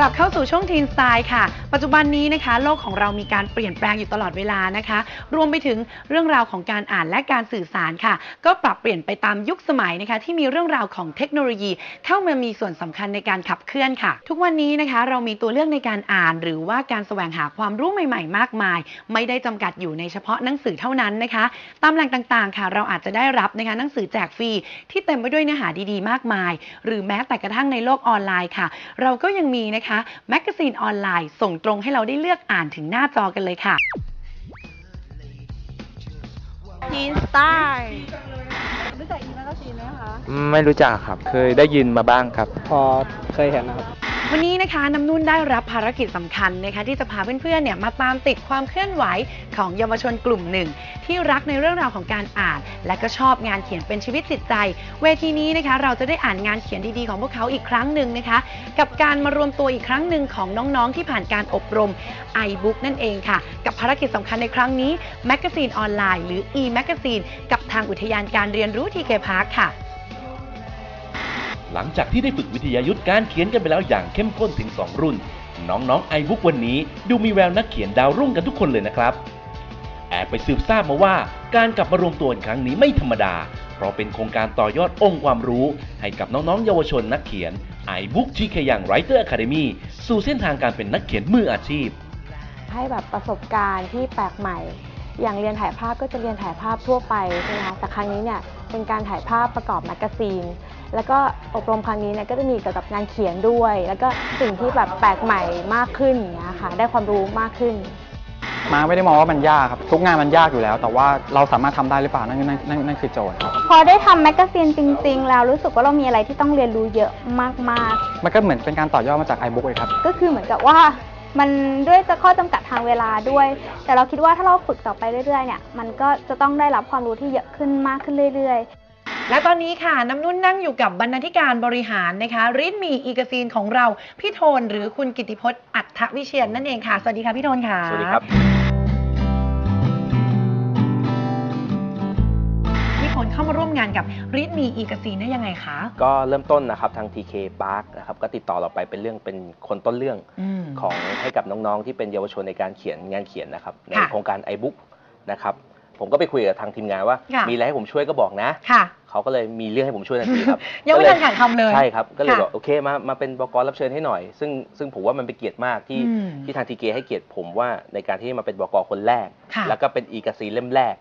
กลับเข้าสู่ช่วงทีนสไตล์ค่ะ ปัจจุบันนี้นะคะ โลกของเรามีการเปลี่ยนแปลงอยู่ตลอดเวลานะคะ รวมไปถึงเรื่องราวของการอ่านและการสื่อสารค่ะ ก็ปรับเปลี่ยนไปตามยุคสมัยนะคะ ที่มีเรื่องราวของเทคโนโลยี เข้ามามีส่วนสำคัญในการขับเคลื่อนค่ะ ทุกวันนี้นะคะ เรามีตัวเลือกในการอ่าน หรือว่าการแสวงหาความรู้ใหม่ ๆ มากมาย ไม่ได้จำกัดอยู่ในเฉพาะหนังสือเท่านั้นนะคะ ตามแหล่งต่างๆ ค่ะ เราอาจจะได้รับนะคะหนังสือแจกฟรีที่เต็มไปด้วยเนื้อหาดีๆ มากมาย หรือแม้แต่กระทั่งในโลกออนไลน์ค่ะ เราก็ยังมีนะคะแมกกาซีนออนไลน์ส่งตรงให้เราได้เลือกอ่านถึงหน้าจอกันเลยค่ะทีนสไตล์รู้จักอีแมกกาซีนไหมคะ ไม่รู้จักครับ เคยได้ยินมาบ้างครับ พอเคยเห็นนะครับ วันนี้นะคะน้ำนุ่นได้รับภารกิจสำคัญนะคะที่จะพาเพื่อนๆเนี่ยมาตามติดความเคลื่อนไหวของเยาวชนกลุ่มหนึ่ง ที่รักในเรื่องราวของการอ่าน และก็ชอบงานเขียนเป็นชีวิตจิตใจ เวทีนี้นะคะเราจะได้อ่านงานเขียนดีๆของพวกเขาอีกครั้งหนึ่งนะคะ กับการมารวมตัวอีกครั้งหนึ่งของน้องๆที่ผ่านการอบรม iBook นั่นเองค่ะ กับภารกิจสำคัญในครั้งนี้แมกกาซีนออนไลน์หรือ e-magazine กับทางอุทยานการเรียนรู้ TK Park ค่ะ หลังจากที่ได้ฝึกวิทยายุทธการเขียนกันไปแล้วอย่างเข้มข้นถึง 2 รุ่น น้องๆไอบุ๊กวันนี้ดูมีแววนักเขียนดาวรุ่งกันทุกคนเลยนะครับ แอบไปสืบทราบมาว่าการกลับมารวมตัวกันครั้งนี้ไม่ธรรมดา เพราะเป็นโครงการต่อยอดองค์ความรู้ ให้กับน้องๆ เยาวชนนักเขียน iBook ที่ขยังไรเตอร์อะคาเดมีสู่เส้นทางการเป็นนักเขียนมืออาชีพ ให้แบบประสบการณ์ที่แปลกใหม่ อย่างเรียนถ่ายภาพก็จะเรียนถ่ายภาพทั่วไปใช่ไหมคะแต่ครั้งนี้เนี่ย เป็นการถ่ายภาพประกอบแมกกาซีน แล้วก็อบรมครั้งนี้เนี่ยก็จะมีเกี่ยวกับงานเขียนด้วย แล้วก็สิ่งที่แบบแปลกใหม่มากขึ้นอย่างเงี้ยค่ะได้ความรู้มากขึ้น มาไม่ได้มองว่ามันยากครับ ทุกงานมันยากอยู่แล้ว แต่ว่าเราสามารถทำได้หรือเปล่านั่นนั่นนั่นนั่นคือโจทย์ครับพอได้ทำแมกกาซีนจริง ๆ แล้วรู้สึกว่าเรามีอะไรที่ต้องเรียนรู้เยอะมาก มันก็เหมือนเป็นการต่อยอดมาจาก iBook เลยครับ ๆ ก็คือเหมือนกับว่า มันด้วยจะข้อจำกัดทางเวลาด้วย แต่เราคิดว่าถ้าเราฝึกต่อไปเรื่อยๆเนี่ยมันก็จะต้องได้รับความรู้ที่เยอะขึ้นมากขึ้นเรื่อย ๆและตอนนี้ค่ะน้ำนุ่นนั่งอยู่กับบรรณาธิการบริหารนะคะริดมีอีกาซีนของเราพี่โทนหรือคุณกิติพจน์อัฏฐวิเชียนนั่นเองค่ะ สวัสดีค่ะพี่โทนค่ะ สวัสดีครับ เข้ามาร่วมงานกับริดมีอีกาซีนได้ยังไงคะ ก็เริ่มต้นนะครับทาง TK Park นะครับก็ติดต่อเราไปเป็นเรื่องเป็นคนต้นเรื่องอืมของให้กับน้องๆ ที่เป็นเยาวชนในการเขียนงานเขียนนะครับในค่ะโครงการ iBook นะครับผมก็ไปคุยกับทางทีมงานว่าค่ะมีอะไรให้ผมช่วยก็บอกนะค่ะเขาก็เลยมีเรื่องให้ผมช่วยทันทีครับยังไม่ก็เลทันขาดคำเลยใช่ครับก็เลยค่ะบอกโอเคมามาเป็นบกรับเชิญให้หน่อย ซึ่งซึ่งผมว่ามันเป็นเกียรติมากที่อืมที่ทางทีเให้เกียรติผมว่าในการที่มาเป็นบกคนแรกค่ะแล้วก็เป็นอีกาซีเล่มแรก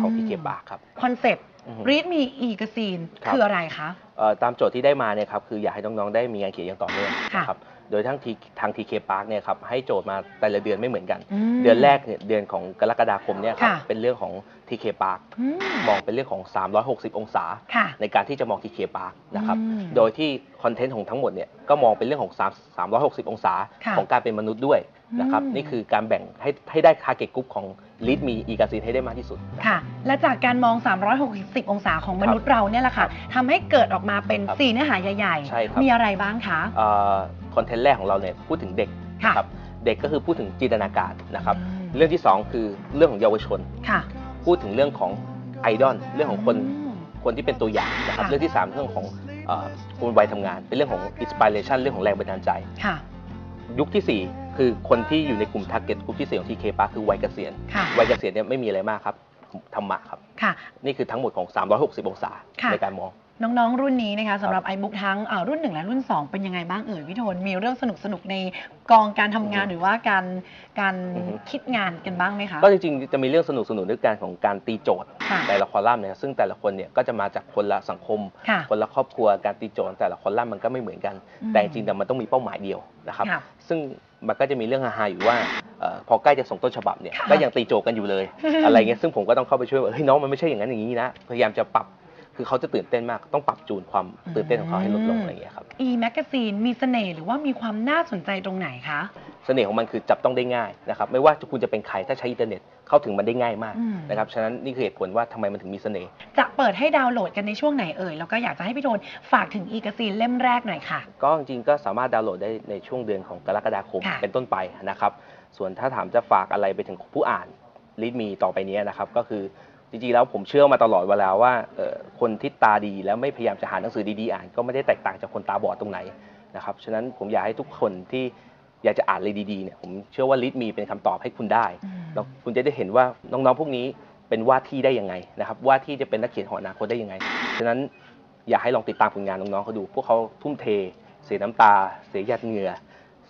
ของอืมทีเคปากครับคอนเซปต์อือฮึ รีดมีอีกาซีนครับ คืออะไรคะ เอ่อตามโจทย์ที่ได้มาเนี่ยครับคืออยากให้น้องๆได้มีงานเขียนอย่างต่อเนื่องค่ะ นะครับโดยทั้งทีทางทีเคปาร์คเนี่ยครับให้โจทย์มาแต่ละเดือนไม่เหมือนกัน ม เดือนแรกเนี่ยเดือนของกรกฎาคมเนี่ยครับค่ะ เป็นเรื่องของทีเคปาร์คอืมมองเป็นเรื่องของ 360 องศา ค่ะ ในการที่จะมองทีเคปาร์คนะครับอืม โดยที่ คอนเทนต์ของทั้งหมดเนี่ยก็มองเป็นเรื่องของ 3 360 องศาค่ะของการเป็นมนุษย์ด้วยนะครับอืมนี่คือการแบ่งให้ให้ได้ target group ของ lead มีอีกาซีนให้ได้มากที่สุดนะครับค่ะ และจากการมอง 360 องศาของมนุษย์เราเนี่ยแหละค่ะทำให้เกิดออกมาเป็นครับ4เนื้อหาใหญ่ใช่ครับมีอะไรบ้างคะคอนเทนต์แรกของเราเนี่ยพูดถึงเด็กค่ะนะครับเด็กก็คือพูดถึงจินตนาการนะครับอืมเรื่องที่ 2 คือเรื่องของเยาวชนค่ะพูดถึงเรื่องของไอดอลเรื่องของคนอืมคนที่เป็นตัวอย่างนะครับค่ะเรื่องที่ 3 เรื่องของเอ่อ คนวัยทำงาน เป็นเรื่องของอินสปิเรชันเรื่องของแรงบันดาลใจ ค่ะ ยุคทีสี่ 4 คือคนที่อยู่ในกลุ่มทาร์เก็ตกลุ่มที่4ของทีเคปาคือวัยเกษียณค่ะ วัยเกษียณเนี่ยไม่มีอะไรมากครับธรรมะครับ ค่ะ นี่คือทั้งหมดของ 360 องศาค่ะ ในการมอง น้องๆ รุ่นนี้นะคะสำหรับ iBook ทั้งเอ่อรุ่น 1 และรุ่น 2 เป็นยังไงบ้างเอ่ยพี่โทนมีเรื่องสนุกๆในกองการทำงานอือฮึหรือว่าการการอือฮึ คิดงานกันบ้างไหมคะ ก็จริงๆ จะมีเรื่องสนุกสนุกๆในการของการตีโจทย์ค่ะ แต่ละคอลัมน์เนี่ยซึ่งแต่ละคนเนี่ยก็จะมาจากคนละสังคม ค่ะ คนละครอบครัวการตีโจทย์แต่ละคอลัมน์มันก็ไม่เหมือนกัน อืมแต่จริงๆแต่มันต้องมีเป้าหมายเดียวนะครับค่ะซึ่งมันก็จะมีเรื่องฮาๆอยู่ว่าเอ่อพอใกล้จะส่งต้นฉบับเนี่ยค่ะก็ยังตีโจทย์กันอยู่เลย อะไรเงี้ยซึ่งผมก็ต้องเข้าไปช่วยว่าเฮ้ยน้องมันไม่ใช่อย่างนั้นอย่างนี้นะพยายามจะปรับ คือเขาจะตื่นเต้นมากต้องปรับจูนความตื่นเต้นของเขาให้ลดลงอะไรเงี้ยครับ e magazine มีเสน่ห์หรือว่ามีความน่าสนใจตรงไหนคะ เสน่ห์ของมันคือจับต้องได้ง่ายนะครับไม่ว่าคุณจะเป็นใครถ้าใช้อินเทอร์เน็ตเข้าถึงมันได้ง่ายมากอืม นะครับฉะนั้นนี่คือเหตุผลว่าทำไมมันถึงมีเสน่ห์ จะเปิดให้ดาวน์โหลดกันในช่วงไหนเอ่ยแล้วก็อยากจะให้พี่โทนฝากถึง e magazine เล่มแรกหน่อยค่ะ ก็จริงๆก็สามารถดาวน์โหลดได้ในช่วงเดือนของกรกฎาคมค่ะ เป็นต้นไปนะครับ ส่วนถ้าถามจะฝากอะไรไปถึงผู้อ่านลิดมีต่อไปเนี้ยนะครับ ก็คือ จริงๆแล้วผมเชื่อมาตลอดเวลาว่าเอ่อคนที่ตาดีแล้วไม่พยายามจะหาหนังสือดีๆอ่านก็ไม่ได้แตกต่างจากคนตาบอดตรงไหนนะครับฉะนั้นผมอยากให้ทุกคนที่อยากจะอ่านอะไรดีๆเนี่ยผมเชื่อว่าลิทมีเป็นคำตอบให้คุณได้แล้วคุณจะได้เห็นว่าน้องๆพวกนี้เป็นว่าที่ได้ยังไงนะครับว่าที่จะเป็นนักเขียนของอนาคตได้ยังไงฉะนั้นอยากให้ลองติดตามผลงานน้องๆเขาดู พวกเขาทุ่มเท เสียน้ำตา เสียหยาดเหงื่อ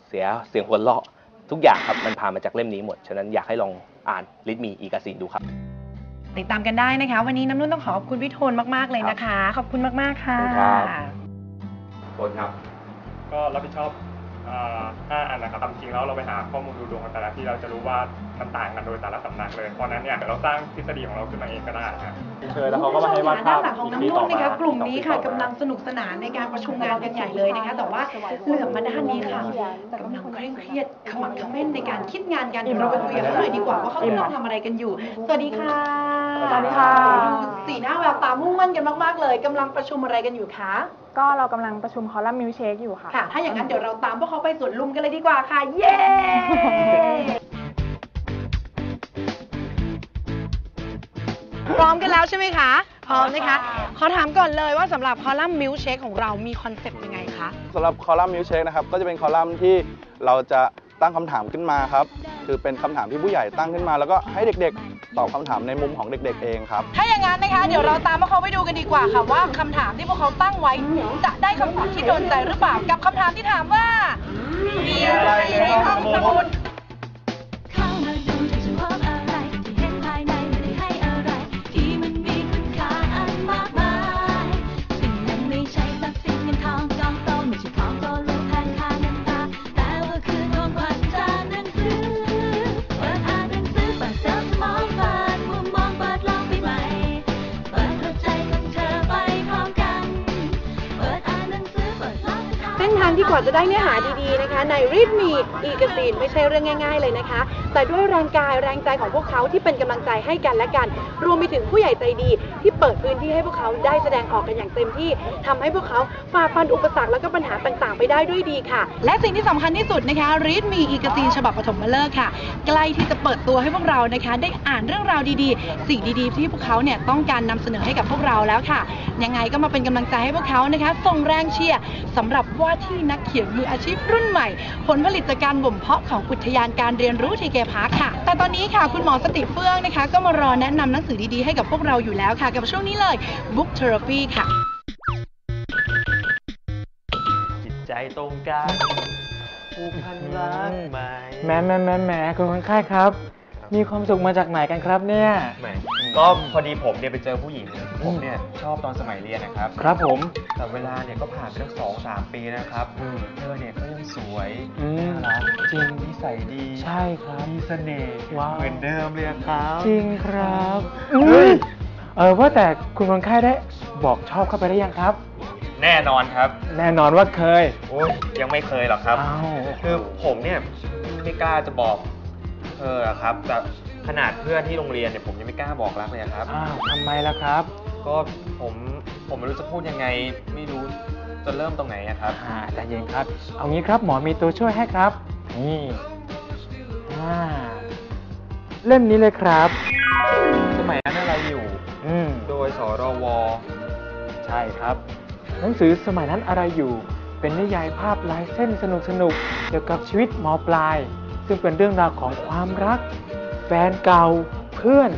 เสียเสียงหัวเราะทุกอย่างครับมันผ่านมาจากเล่มนี้หมด ฉะนั้นอยากให้ลองอ่านลิทมีอีกาซีนดูครับ ติดตามกันได้นะคะ วันนี้น้ำนุ่นต้องขอขอบคุณพี่โทนมากๆเลยนะคะ ขอบคุณมากๆค่ะขอบคุณครับ คนครับ ก็รับผิดชอบอ่าห้าอันนะครับจริงๆแล้วเราไปหาข้อมูลดูดวงกันแต่ละที่เราจะรู้ว่ามันต่างกันโดยแต่ละสำนักเลย เพราะฉะนั้นเนี่ยเดี๋ยวเราสร้างทฤษฎีของเราขึ้นมาเองก็ได้ครับเชิญแล้วเขาก็มาให้วาดภาพด้านหลังของน้ำนุ่นนะคะ กลุ่มนี้ค่ะกำลังสนุกสนานในการประชุมงานกันใหญ่เลยนะคะ แต่ว่าเหลือบมาด้านนี้ค่ะกำลังเคร่งเครียดขมักเขม้นในการคิดงานกันเดี๋ยวเราไปคุยกับเขาหน่อยดีกว่าว่าเขากำลังทำอะไรกันอยู่ สวัสดีค่ะ สวัสดีค่ะดูสีหน้าแววตามุ่งมั่นกันมากๆเลยกำลังประชุมอะไรกันอยู่คะ ก็เรากำลังประชุมคอลัมน์มิวเชคอยู่ค่ะ ค่ะ ถ้าอย่างนั้นเดี๋ยวเราตามพวกเขาไปสวนลุมกันเลยดีกว่าค่ะ เย้ พร้อมกันแล้วใช่ไหมคะ พร้อมนะคะ ขอถามก่อนเลยว่าสำหรับคอลัมน์มิลเชคของเรามีคอนเซปต์ยังไงคะ สำหรับคอลัมน์มิวเชคนะครับก็จะเป็นคอลัมน์ที่เราจะตั้งคำถามขึ้นมาครับ คือเป็นคำถามที่ผู้ใหญ่ตั้งขึ้นมา แล้วก็ให้เด็กๆ ตอบคำถามในมุมของเด็ก ๆ เองครับ ถ้าอย่างนั้นนะคะ เดี๋ยวเราตามพวกเขาไปดูกันดีกว่าค่ะว่าคำถามที่พวกเขาตั้งไว้ จะได้คำตอบที่โดนใจหรือเปล่ากับคำถามที่ถามว่ามีอะไรในห้องสมุด ว่าจะได้เนื้อหาดีๆนะคะ ในรีดมีอีกซีนไม่ใช่เรื่องง่าย ๆ เลยนะคะแต่ด้วยแรงกายแรงใจของพวกเขาที่เป็นกำลังใจให้กันและกัน รวมไปถึงผู้ใหญ่ใจดีที่เปิดพื้นที่ให้พวกเขาได้แสดงออกกันอย่างเต็มที่ทำให้พวกเขาฝ่าฟันอุปสรรคและก็ปัญหาต่างๆ ไปได้ด้วยดีค่ะ และสิ่งที่สำคัญที่สุดนะคะรีดมีอีกซีนฉบับปฐมฤกษ์ค่ะ ใกล้ที่จะเปิดตัวให้พวกเรานะคะ ได้อ่านเรื่องราวดีๆ สิ่งดีๆ ที่พวกเขาเนี่ยต้องการนำเสนอให้กับพวกเราแล้วค่ะ ยังไงก็มาเป็นกำลังใจให้พวกเขานะคะส่งแรงเชียร์สำหรับว่าที่นักเขียนมืออาชีพรุ่นใหม่ ผลผลิตจากการบ่มเพาะของอุทยานการเรียนรู้ทีเกพาร์คค่ะ แต่ตอนนี้ค่ะคุณหมอสติเฟื่องนะคะ ก็มารอแนะนำหนังสือดีๆให้กับพวกเราอยู่แล้วค่ะ กับช่วงนี้เลย Book Therapy ค่ะ จิตใจตรงกันผูกพันรักไหมแหมแหมแหมแหมคุณคนไข้ครับ มีความสุขมาจากไหนกันครับเนี่ย แหมก็พอดีผมเนี่ยไปเจอผู้หญิง ผมเนี่ยชอบตอนสมัยเรียนนะครับ ครับผม แต่เวลาเนี่ยก็ผ่านไปตั้งสอง สามปีนะครับอืมเธอเนี่ยก็ยังสวยอืม น่ารักจริงนิสัยดีใช่ครับ มีเสน่ห์ว้าว เหมือนเดิมเลยอะครับจริงครับอุ้ยเออว่าแต่คุณคนไข้ได้บอกชอบเข้าไปได้ยังครับ แน่นอนครับ แน่นอนว่าเคยโอ้ยยังไม่เคยหรอกครับ อ้าวคือผมเนี่ยไม่กล้าจะบอกเธออะครับแต่ขนาดเพื่อนที่โรงเรียนเนี่ยผมยังไม่กล้าบอกรักเลยอะครับ อ้าวทำไมล่ะครับ ก็ผมผมไม่รู้จะพูดยังไง ไม่รู้ จะเริ่มตรงไหนอะครับ อ่าใจเย็นครับ เอางี้ครับหมอมีตัวช่วยให้ครับ นี่อ่าเล่มนี้เลยครับ สมัยนั้นอะไรอยู่ อืม โดยสรว ใช่ครับ หนังสือสมัยนั้นอะไรอยู่ เป็นนิยายภาพลายเส้นสนุกสนุกๆเกี่ยวกับชีวิตหมอปลาย ซึ่งเป็นเรื่องราวของความรัก แฟนเก่า เพื่อน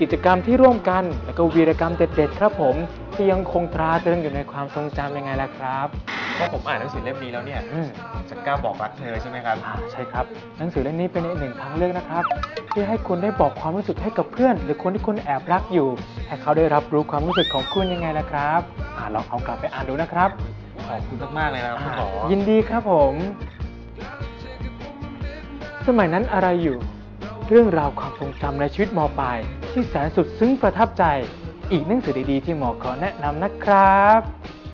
กิจกรรมที่ร่วมกัน แล้วก็วีรกรรมเด็ดๆครับผม ที่ยังคงตราตรึงอยู่ในความทรงจำยังไงล่ะครับพอผมอ่านหนังสือเล่มนี้แล้วเนี่ยอืม ผมจะกล้าบอกรักเธอใช่ไหมครับ อ่าใช่ครับหนังสือเล่มนี้เป็นอีกหนึ่งทางเลือกนะครับ ที่ให้คุณได้บอกความรู้สึกให้กับเพื่อน หรือคนที่คุณแอบรักอยู่ให้เขาได้รับรู้ความรู้สึกของคุณยังไงล่ะครับอ่าลองเอากลับไปอ่านดูนะครับขอบคุณมากๆเลยนะครับคุณหมออ่ายินดีครับผม สมัยนั้นอะไรอยู่ เรื่องราวความทรงจำในชีวิตมปลายที่แสนสุดซึ้งประทับใจ อีกหนังสือดีๆที่หมอขอแนะนำนะครับ